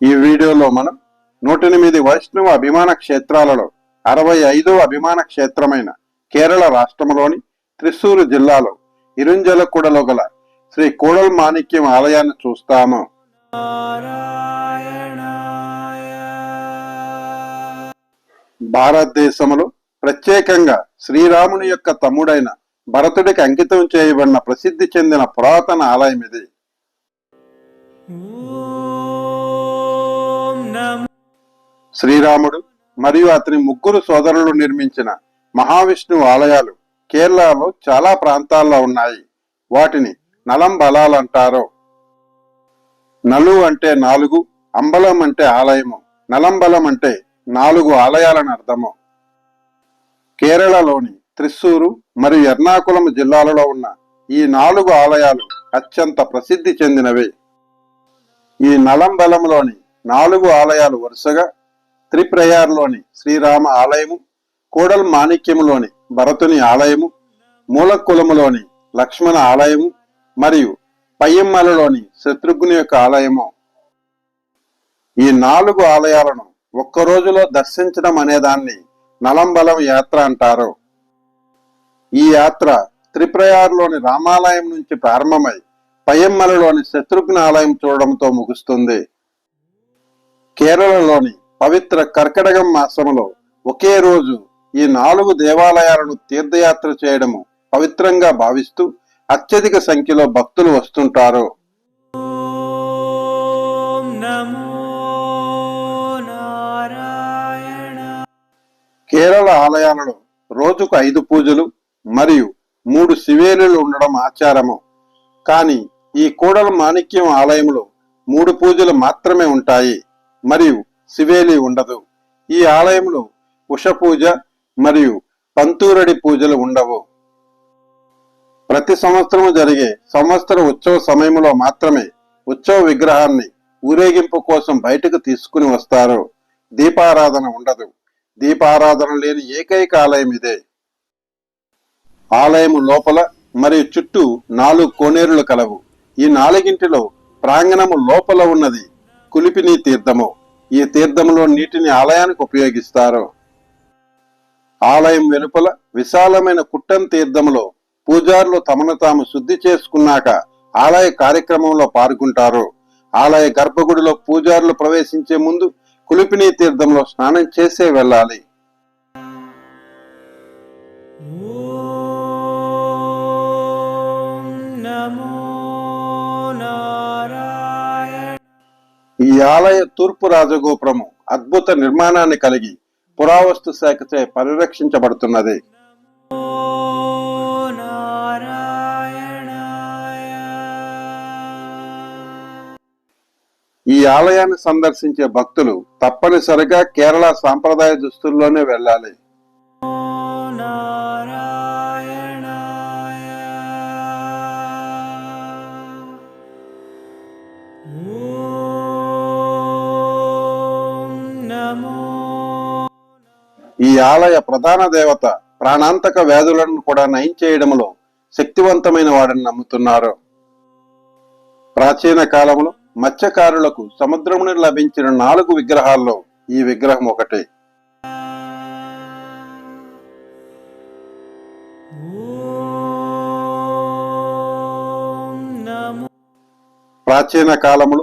ఈ వీడియోలో మనం నూట ఎనిమిది వైష్ణవ అభిమాన క్షేత్రాలలో అరవై ఐదవ అభిమాన క్షేత్రమైన కేరళ రాష్ట్రంలోని త్రిశూరు జిల్లాలో ఇరుంజలకూడలో గల శ్రీ కోడల్ మాణిక్యం ఆలయాన్ని చూస్తాము. భారతదేశంలో ప్రత్యేకంగా శ్రీరాముని యొక్క తమ్ముడైన భరతుడికి అంకితం చేయబడిన ప్రసిద్ధి చెందిన పురాతన ఆలయం ఇది. శ్రీరాముడు మరియు అతని ముగ్గురు సోదరులు నిర్మించిన మహావిష్ణువు ఆలయాలు కేరళలో చాలా ప్రాంతాల్లో ఉన్నాయి. వాటిని నలంబలాలు అంటారు. నలు అంటే నాలుగు అంబలం అంటే ఆలయము నలంబలం అంటే నాలుగు ఆలయాలని అర్థము. కేరళలోని త్రిశూరు మరియు ఎర్నాకుళం జిల్లాలలో ఉన్న ఈ నాలుగు ఆలయాలు అత్యంత ప్రసిద్ధి చెందినవి. ఈ నలంబలంలోని నాలుగు ఆలయాలు వరుసగా త్రిప్రయార్లోని శ్రీరామ ఆలయము కోడల్ మాణిక్యములోని భరతుని ఆలయము మూలకులములోని లక్ష్మణ ఆలయము మరియు పయ్యమ్మలలోని శత్రుఘ్ని యొక్క ఆలయము. ఈ నాలుగు ఆలయాలను ఒక్క రోజులో దర్శించడం అనేదాన్ని నలంబలం యాత్ర అంటారు. ఈ యాత్ర త్రిప్రయార్లోని రామాలయం నుంచి ప్రారంభమై పయ్యమ్మలలోని శత్రుఘ్న ఆలయం చూడడంతో ముగుస్తుంది. కేరళలోని పవిత్ర కర్కటకం మాసములో ఒకే రోజు ఈ నాలుగు దేవాలయాలను తీర్థయాత్ర చేయడము పవిత్రంగా భావిస్తూ అత్యధిక సంఖ్యలో భక్తులు వస్తుంటారు. కేరళ ఆలయాలలో రోజుకు ఐదు పూజలు మరియు మూడు శివేలులు ఉండడం ఆచారము. కానీ ఈ కూడల మాణిక్యం ఆలయంలో మూడు పూజలు మాత్రమే ఉంటాయి. మరియు శివేలి ఉండదు. ఈ ఆలయంలో ఉష పూజ మరియు పంతూరడి పూజలు ఉండవు. ప్రతి సంవత్సరం జరిగే సంవత్సర ఉత్సవ సమయంలో మాత్రమే ఉత్సవ విగ్రహాన్ని ఊరేగింపు కోసం బయటకు తీసుకుని వస్తారు. దీపారాధన ఉండదు. దీపారాధన లేని ఏకైక ఆలయం ఇదే. ఆలయము లోపల మరియు చుట్టూ నాలుగు కోనేరులు కలవు. ఈ నాలుగింటిలో ప్రాంగణము లోపల ఉన్నది కులిపిని తీర్థము. ఈ తీర్థంలో నీటిని ఆలయానికి ఉపయోగిస్తారు. ఆలయం వెలుపల విశాలమైన కుట్టం తీర్థంలో పూజారులు తమను తాము శుద్ధి చేసుకున్నాక ఆలయ కార్యక్రమంలో పాల్గొంటారు. ఆలయ గర్భగుడిలో పూజారులు ప్రవేశించే ముందు కులిపిని తీర్థంలో స్నానం చేసే వెళ్ళాలి. ఈ ఆలయ తూర్పు రాజగోపురము అద్భుత నిర్మాణాన్ని కలిగి పురావస్తు శాఖచే పరిరక్షించబడుతున్నది. ఈ ఆలయాన్ని సందర్శించే భక్తులు తప్పనిసరిగా కేరళ సాంప్రదాయ దుస్తుల్లోనే వెళ్ళాలి. ఆలయ ప్రధాన దేవత ప్రాణాంతక వ్యాధులను కూడా నయం చేయడంలో శక్తివంతమైన వాడని నమ్ముతున్నారు. ప్రాచీన కాలంలో మత్స్యకారులకు సముద్రముని లభించిన నాలుగు విగ్రహాల్లో ఈ విగ్రహం ఒకటి. ప్రాచీన కాలములు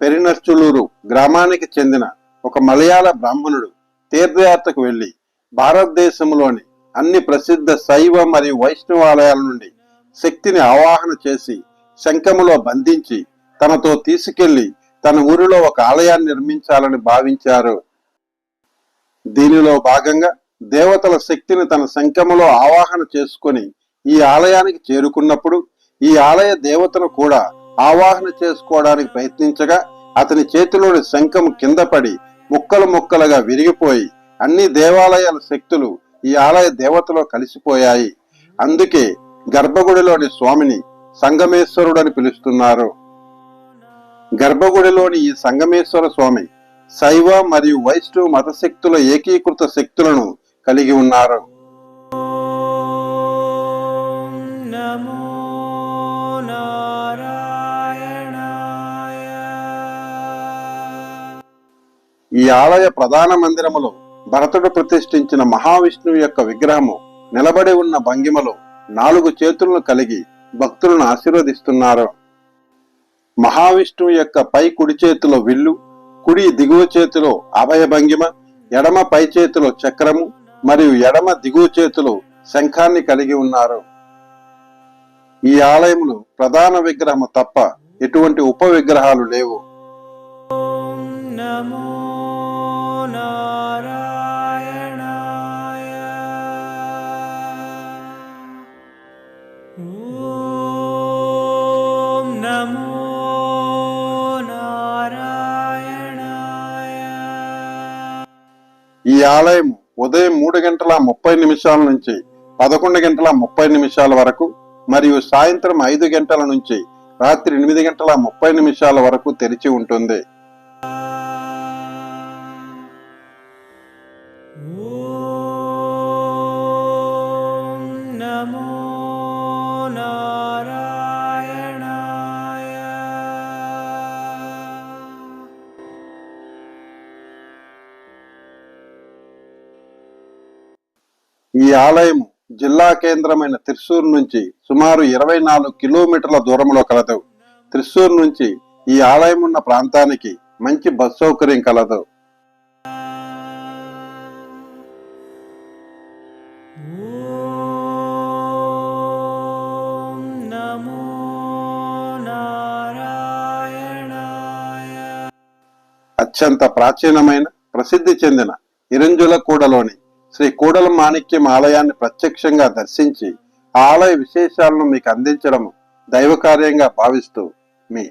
పెరినర్చులూరు గ్రామానికి చెందిన ఒక మలయాళ బ్రాహ్మణుడు తీర్థయాత్రకు వెళ్ళి భారతదేశంలోని అన్ని ప్రసిద్ధ శైవ మరియు వైష్ణవాలయాల నుండి శక్తిని ఆవాహన చేసి శంఖములో బంధించి తనతో తీసుకెళ్ళి తన ఊరిలో ఒక ఆలయాన్ని నిర్మించాలని భావించారు. దీనిలో భాగంగా దేవతల శక్తిని తన శంఖములో ఆవాహన చేసుకొని ఈ ఆలయానికి చేరుకున్నప్పుడు ఈ ఆలయ దేవతను కూడా ఆవాహన చేసుకోవడానికి ప్రయత్నించగా అతని చేతిలోని శంఖం కింద పడి ముక్కలు ముక్కలుగా విరిగిపోయి అన్ని దేవాలయాల శక్తులు ఈ ఆలయ దేవతలో కలిసిపోయాయి. అందుకే గర్భగుడిలోని స్వామిని సంగమేశ్వరుడని పిలుస్తున్నారు. గర్భగుడిలోని ఈ సంగమేశ్వర స్వామి శైవ మరియు వైష్ణవ మత శక్తుల ఏకీకృత శక్తులను కలిగి ఉన్నారు. ఈ ఆలయ ప్రధాన మందిరములో భరతుడు ప్రతిష్ఠించిన మహావిష్ణువు యొక్క విగ్రహము నిలబడి ఉన్న భంగిమలో నాలుగు చేతులను కలిగి భక్తులను ఆశీర్వదిస్తున్నారు. మహావిష్ణువు యొక్క పై కుడి చేతిలో విల్లు కుడి దిగువ చేతిలో అభయ భంగిమ ఎడమ పై చేతిలో చక్రము మరియు ఎడమ దిగువ చేతిలో శంఖాన్ని కలిగి ఉన్నారు. ఈ ఆలయంలో ప్రధాన విగ్రహము తప్ప ఎటువంటి ఉప విగ్రహాలు లేవు. నమో ఆలయం ఉదయం మూడు గంటల ముప్పై నిమిషాల నుంచి పదకొండు గంటల ముప్పై నిమిషాల వరకు మరియు సాయంత్రం ఐదు గంటల నుంచి రాత్రి ఎనిమిది గంటల ముప్పై నిమిషాల వరకు తెరిచి ఉంటుంది. ఈ ఆలయం జిల్లా కేంద్రమైన త్రిశూర్ నుంచి సుమారు ఇరవై నాలుగు కిలోమీటర్ల దూరంలో కలదు. త్రిశూర్ నుంచి ఈ ఆలయం ఉన్న ప్రాంతానికి మంచి బస్ సౌకర్యం కలదు. అత్యంత ప్రాచీనమైన ప్రసిద్ధి చెందిన ఇరంజుల కూడలోని శ్రీ కూడల మాణిక్యం ఆలయాన్ని ప్రత్యక్షంగా దర్శించి ఆ ఆలయ విశేషాలను మీకు అందించడం దైవ కార్యంగా భావిస్తూ మీ